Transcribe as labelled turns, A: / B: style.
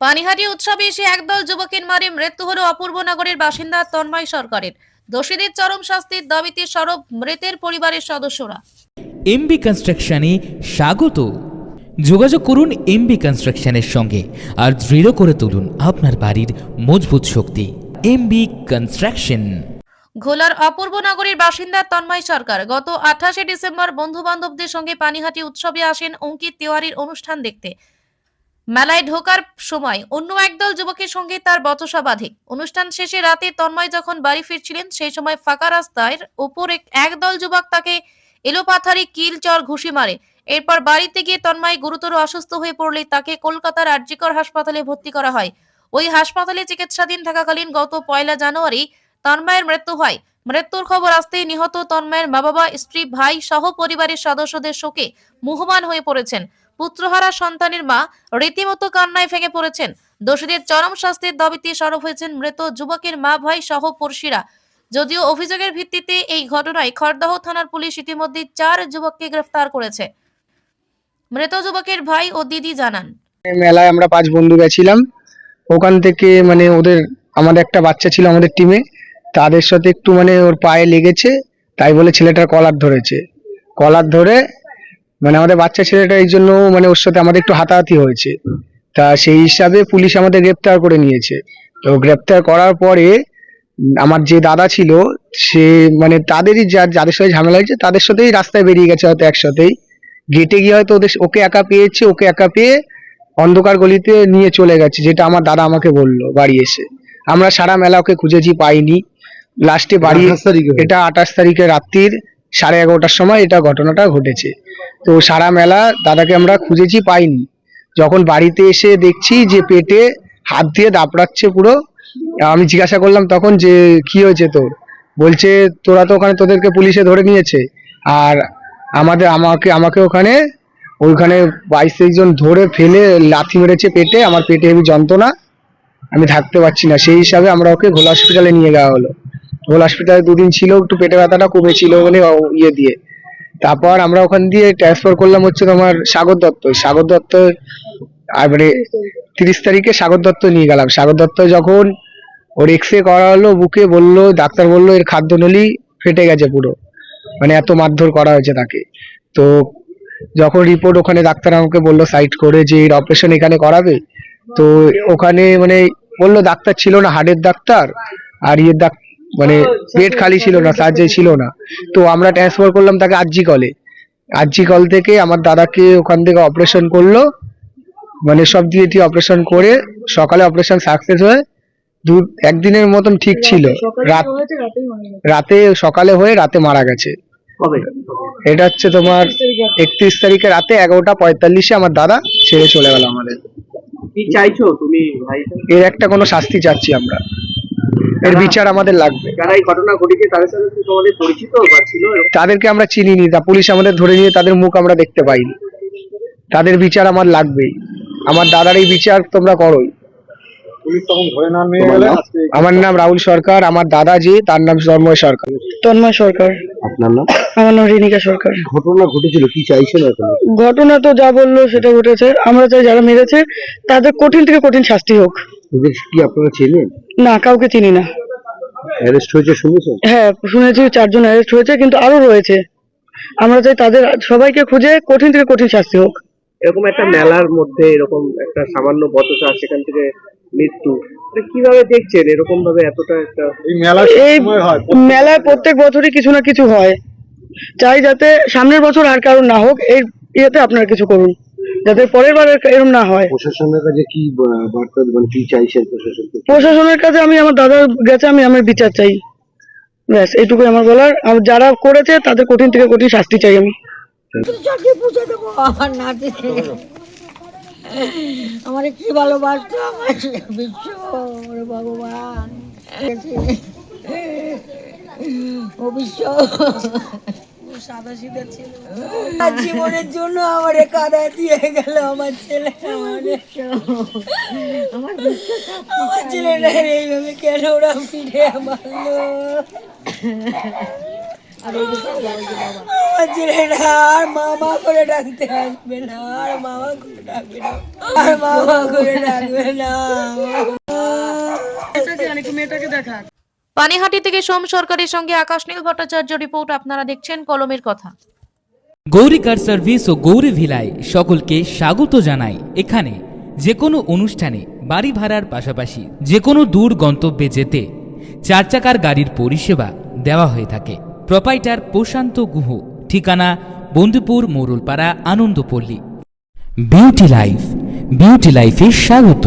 A: পানিহাটি উৎসবে এসে একদল যুবকের মারে মৃত্যু হলো অপূর্ব নগরের বাসিন্দা তন্ময় সরকারের। দোষীদের চরম শাস্তির দাবিতে সরব মৃতের পরিবারের সদস্যরা।
B: এমবি কনস্ট্রাকশনে স্বাগত। যোগাযোগ করুন এমবি কনস্ট্রাকশনের সঙ্গে আর দৃঢ় করে তুলুন আপনার বাড়ির মজবুত শক্তি। MB construction.
A: ঘোলার অপূর্ব নগরীর বাসিন্দা তন্ময় সরকার গত আঠাশে ডিসেম্বর বন্ধু বান্ধবদের সঙ্গে পানিহাটি উৎসবে আসেন অঙ্কিত তিওয়ারির অনুষ্ঠান দেখতে। মেলায় ঢোকার সময় অন্য একদল যুবকের সঙ্গে তার বচসা বাঁধে। অনুষ্ঠান শেষে রাতে তন্ময় যখন বাড়ি ফিরছিলেন, সেই সময় ফাঁকা রাস্তায় উপর একদল যুবক তাকে এলোপাথারি কিল চর ঘুষি মারে। এরপর বাড়িতে গিয়ে তন্ময় গুরুতর অসুস্থ হয়ে পড়লে তাকে কলকাতার আরজিকর হাসপাতালে ভর্তি করা হয়। ওই হাসপাতালে চিকিৎসাধীন থাকাকালীন গত পয়লা জানুয়ারি তন্ময়ের মৃত্যু হয়। মৃত্যুর খবর আসতেই নিহত তন্ময়ের মা বাবা স্ত্রী, ভাই সহ পরিবারের সদস্যদের শোকে মুহমান হয়ে পড়েছেন। পুত্রহারা সন্তানের মা রীতিমতো কান্নায় ভেঙে পড়েছেন। দোষীদের চরম শাস্তির দাবিতে সরব হয়েছেন মৃত যুবকের মা, ভাই সহ পড়শিরা যদিও অভিযোগের ভিত্তিতে এই ঘটনায় খড়দহ থানার পুলিশ ইতিমধ্যে চার যুবককে গ্রেফতার করেছে। মৃত যুবকের ভাই ও দিদি জানান।
C: মেলায় আমরা পাঁচ বন্ধু গেছিলাম। ওখান থেকে মানে ওদের, আমাদের একটা বাচ্চা ছিল আমাদের টিমে তাদের সাথে একটু মানে ওর পায়ে লেগেছে, তাই বলে ছেলেটার কলার ধরেছে। কলার ধরে মানে আমাদের বাচ্চা ছেলেটা এই জন্য মানে ওর সাথে আমাদের একটু হাতাহাতি হয়েছে। তা সেই হিসাবে পুলিশ আমাদের গ্রেপ্তার করে নিয়েছে। তো গ্রেপ্তার করার পরে আমার যে দাদা ছিল সে মানে তাদেরই যা- যাদের সাথে ঝামেলা হয়েছে তাদের সাথেই রাস্তায় বেরিয়ে গেছে হয়তো একসাথেই। গেটে গিয়ে হয়তো ওদের ওকে একা পেয়েছে ওকে একা পেয়ে অন্ধকার গলিতে নিয়ে চলে গেছে যেটা আমার দাদা আমাকে বলল বাড়ি এসে। আমরা সারা মেলা ওকে খুঁজেছি পাইনি। লাস্টে বাড়ি এটা আঠাশ তারিখে রাত্রির সাড়ে এগারোটার সময় এটা ঘটনাটা ঘটেছে। তো সারা মেলা দাদাকে আমরা খুঁজেছি পাইনি। যখন বাড়িতে এসে দেখছি যে পেটে হাত দিয়ে দাপড়াচ্ছে পুরো, আমি জিজ্ঞাসা করলাম, তখন যে কি হয়েছে তোর? বলছে, তোরা তো ওখানে তোদেরকে পুলিশে ধরে নিয়েছে। আর আমাদের, আমাকে আমাকে ওখানে, ওইখানে বাইশ তেইশ জন ধরে ফেলে লাথি মেরেছে পেটে। আমার পেটে হেবি যন্ত্রণা। আমি থাকতে পারছি না। সেই হিসাবে আমরা ওকে ঘোলা হসপিটালে নিয়ে যাওয়া হলো। ঘোলা হসপিটালে দুদিন ছিল, একটু পেটে ব্যথাটা কমেছিল বলে ইয়ে দিয়ে। তারপর আমরা ওখান দিয়ে ট্রান্সফার করলাম হচ্ছে তোমার সাগর দত্ত। সাগর দত্ত মানে তিরিশ তারিখে সাগর দত্ত নিয়ে গেলাম। সাগর দত্ত যখন ওর এক্স রে করা হলো, বুকে বলল, ডাক্তার বলল, এর খাদ্যনলী ফেটে গেছে পুরো। মানে এত মারধর করা হয়েছে তাকে। তো যখন রিপোর্ট ওখানে ডাক্তার আমাকে বলল সাইড করে যে এর অপারেশন এখানে করাবে। তো ওখানে মানে বলল, ডাক্তার ছিল না হার্টের ডাক্তার, আর ইয়ের ডাক মানে বেড খালি ছিল না সার্জারি ছিল না। তো আমরা ট্রান্সফার করলাম তাকে আরজি কলে আরজি কল থেকে আমার দাদাকে ওখান থেকে অপারেশন করল। মানে সব দিয়ে দিয়ে অপারেশন করে সকালে অপারেশন সাকসেস হয়ে। দু একদিনের মতন ঠিক ছিল। রাত রাতে সকালে হয়ে রাতে মারা গেছে। এটা হচ্ছে তোমার একত্রিশ তারিখে রাতে। এগারোটা পঁয়তাল্লিশে আমার দাদা ছেড়ে চলে গেল আমাদের।
D: কি চাইছো তুমি
C: এর একটা কোনো শাস্তি চাচ্ছি আমরা। এর বিচার আমাদের লাগবে।
D: যারা এই ঘটনা ঘটেছে তাদের সাথে কি তোমাদের পরিচিত বা ছিল?
C: তাদেরকে আমরা চিনিনি তা পুলিশ আমাদের ধরে নিয়ে তাদের মুখ আমরা দেখতে পাইনি। তাদের বিচার আমার লাগবেই। আমার দাদার এই বিচার তোমরা করোই? আমার নাম রাহুল সরকার আমার দাদা যে তার নাম তন্ময় সরকার।
E: তন্ময় সরকার।
D: আপনার নাম?
E: আমার নাম রিনিকা সরকার।
D: ঘটনা ঘটেছিল কি চাইছেন এখন?
E: ঘটনা তো যা বলল সেটা ঘটেছে। আমরা চাই যারা মেরেছে তাদের কঠিন থেকে কঠিন শাস্তি হোক।
D: এদের কি আপনারা চেনেন?
E: না কাউকে চিনি না।
D: অ্যারেস্ট হয়েছে শুনেছেন
E: হ্যাঁ শুনেছি চারজন অ্যারেস্ট হয়েছে কিন্তু আরও রয়েছে। আমরা চাই তাদের সবাইকে খুঁজে কঠিন থেকে কঠিন শাস্তি হোক।
D: এরকম একটা মেলার মধ্যে এরকম একটা সামান্য বচসা সেখান থেকে মৃত্যু কীভাবে দেখছেন? এরকম ভাবে এতটা একটা মেলা
E: এই মেলায় প্রত্যেক বছরই কিছু না কিছু হয়। চাই যাতে সামনের বছর আর কারণ না হোক এই ইয়েতে আপনারা কিছু করুন। যাতে পরের বার এরকম না হয়।
D: প্রশাসনের কাছে কি বার্তা মানে কি চাইছেন প্রশাসনকে
E: প্রশাসনের কাছে আমি আমার দাদা গেছে আমি আমার বিচার চাই। ব্যাস এইটুকুই আমার বলার। আর যারা করেছে তাদের কঠিন থেকে কঠিন শাস্তি চাই আমি।
F: আমার কি। ভালোবাসতো? আমার বিশ্ব ওরে ভগবান। ও বিশ্ব। সাদা সিধা ছিল। জীবনের জন্য আমার কাদা দিয়ে গেল আমার ছেলে আমার ছেলেটা এইভাবে কেন ওরা ফিরে মারলো আমার ছেলেটা আর মামা করে ডাকতে আসবে না আর মামা করে ডাকবে না আর মামা করে ডাকবে না।
A: পানিহাটি থেকে সোম সরকারের সঙ্গে আকাশনীল ভট্টাচার্য রিপোর্ট, আপনারা দেখছেন কলমের কথা।
B: গৌরী কার সার্ভিস ও গৌরী ভিলায় সকলকে স্বাগত জানাই। এখানে যে কোনো অনুষ্ঠানে বাড়ি ভাড়ার পাশাপাশি যে কোনো দূর গন্তব্যে যেতে চার চাকার গাড়ির পরিষেবা দেওয়া হয়ে থাকে। প্রপাইটার প্রশান্ত গুহ, ঠিকানা Bandhupur Morolpara Anandapalli. Beauty life, beauty লাইফে স্বাগত।